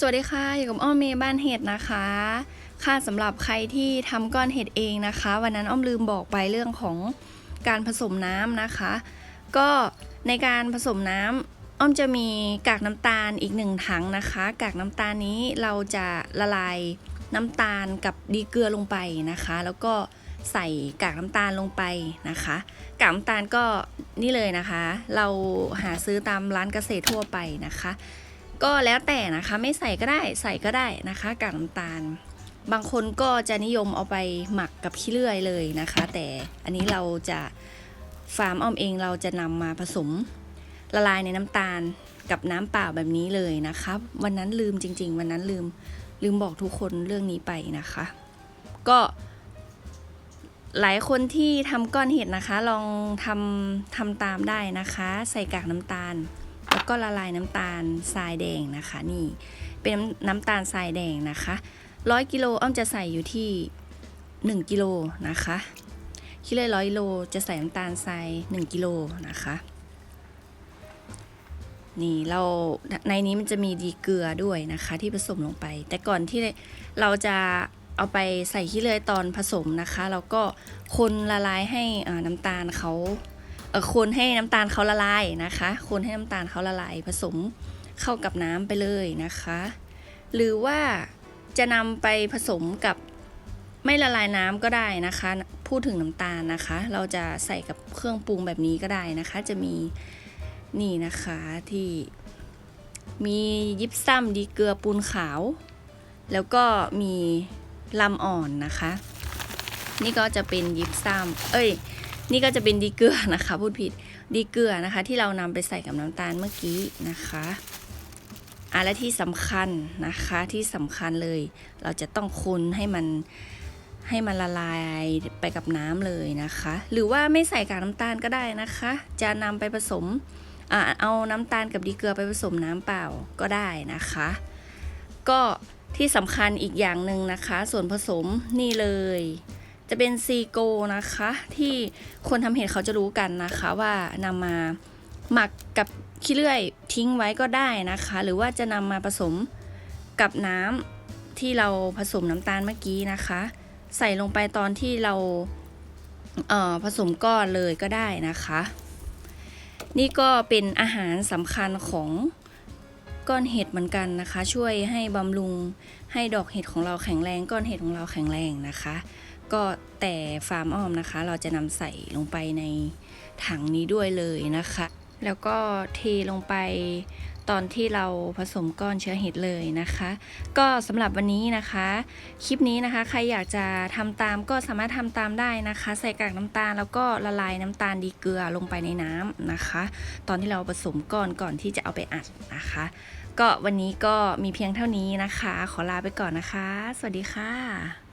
สวัสดีค่ะ อยู่กับอ้อมเมย์บ้านเห็ดนะคะ ค่ะสำหรับใครที่ทำก้อนเห็ดเองนะคะ วันนั้นอ้อมลืมบอกไปเรื่องของการผสมน้ำนะคะ ก็ในการผสมน้ำอ้อมจะมีกากน้ำตาลอีกหนึ่งถังนะคะ กากน้ำตาลนี้เราจะละลายน้ำตาลกับดีเกลือลงไปนะคะ แล้วก็ใส่กากน้ำตาลลงไปนะคะ กากน้ำตาลก็นี่เลยนะคะ เราหาซื้อตามร้านเกษตรทั่วไปนะคะ ก็แล้วแต่นะคะไม่ใส่ก็ได้ใส่ก็ได้นะคะกากน้ำตาล บางคนก็จะนิยมเอาไปหมักกับขี้เลื่อยเลยนะคะ แต่อันนี้เราจะฟาร์มอ้อมเองเราจะนำมาผสมละลายในน้ำตาลกับน้ำเปล่าแบบนี้เลยนะคะวันนั้นลืมจริง ๆ วันนั้นลืมลืมบอกทุกคนเรื่องนี้ไปนะคะ ก็หลายคนที่ทำก้อนเห็ดนะคะ ลองทำทำตามได้นะคะ ใส่กากน้ำตาล แล้วก็ละลายน้ำตาลทรายแดงนะคะ นี่เป็นน้ำนำตาลทรายแดงนะคะร้อยกิโลอ้อมจะใส่อยู่ที่หนึ่งกิโลนะคะคิดเลยร้อยโลจะใส่น้ำตาลทรายหนึ่งกิโลนะคะนี่เราในนี้มันจะมีดีเกลือด้วยนะคะ ที่ผสมลงไป แต่ก่อนที่เราจะเอาไปใส่ขี้เลยตอนผสมนะคะ เราก็คนละลายให้น้ำตาลเขา คนให้น้ำตาลเขาละลายนะคะ คนให้น้ำตาลเขาละลายผสมเข้ากับน้ำไปเลยนะคะ หรือว่าจะนำไปผสมกับไม่ละลายน้ำก็ได้นะคะ พูดถึงน้ำตาลนะคะ เราจะใส่กับเครื่องปรุงแบบนี้ก็ได้นะคะ จะมีนี่นะคะที่มียิบซ้ำดีเกลือปูนขาว แล้วก็มีลำอ่อนนะคะ นี่ก็จะเป็นยิบซ้ำเอ้ย นี่ก็จะเป็นดีเกลือนะคะ พูดผิดดีเกลือนะคะ ที่เรานำไปใส่กับน้ำตาลเมื่อกี้นะคะอะและที่สำคัญนะคะที่สำคัญเลย เราจะต้องคนให้มันให้มันละลายไปกับน้ำเลยนะคะ หรือว่าไม่ใส่กากน้ำตาลก็ได้นะคะ จะนำไปผสมอะเอาน้ำตาลกับดีเกลือไปผสมน้ำเปล่าก็ได้นะคะ ก็ที่สำคัญอีกอย่างหนึ่งนะคะ ส่วนผสมนี่เลย จะเป็นซีโกนะคะ ที่คนทำเห็ดเขาจะรู้กันนะคะว่านำมาหมักกับขี้เลื่อยทิ้งไว้ก็ได้นะคะ หรือว่าจะนำมาผสมกับน้ำที่เราผสมน้ำตาลเมื่อกี้นะคะ ใส่ลงไปตอนที่เราเออผสมก้อนเลยก็ได้นะคะ นี่ก็เป็นอาหารสำคัญของก้อนเห็ดเหมือนกันนะคะ ช่วยให้บำรุงให้ดอกเห็ดของเราแข็งแรง ก้อนเห็ดของเราแข็งแรงนะคะ ก็แต่ฟาร์มอ้อมนะคะ เราจะนำใส่ลงไปในถังนี้ด้วยเลยนะคะ แล้วก็เทลงไปตอนที่เราผสมก้อนเชื้อเห็ดเลยนะคะ ก็สำหรับวันนี้นะคะ คลิปนี้นะคะ ใครอยากจะทำตามก็สามารถทำตามได้นะคะ ใส่กากน้ำตาลแล้วก็ละลายน้ำตาลดีเกลือลงไปในน้ำนะคะ ตอนที่เราผสมก้อนก่อนที่จะเอาไปอัดนะคะ ก็วันนี้ก็มีเพียงเท่านี้นะคะ ขอลาไปก่อนนะคะ สวัสดีค่ะ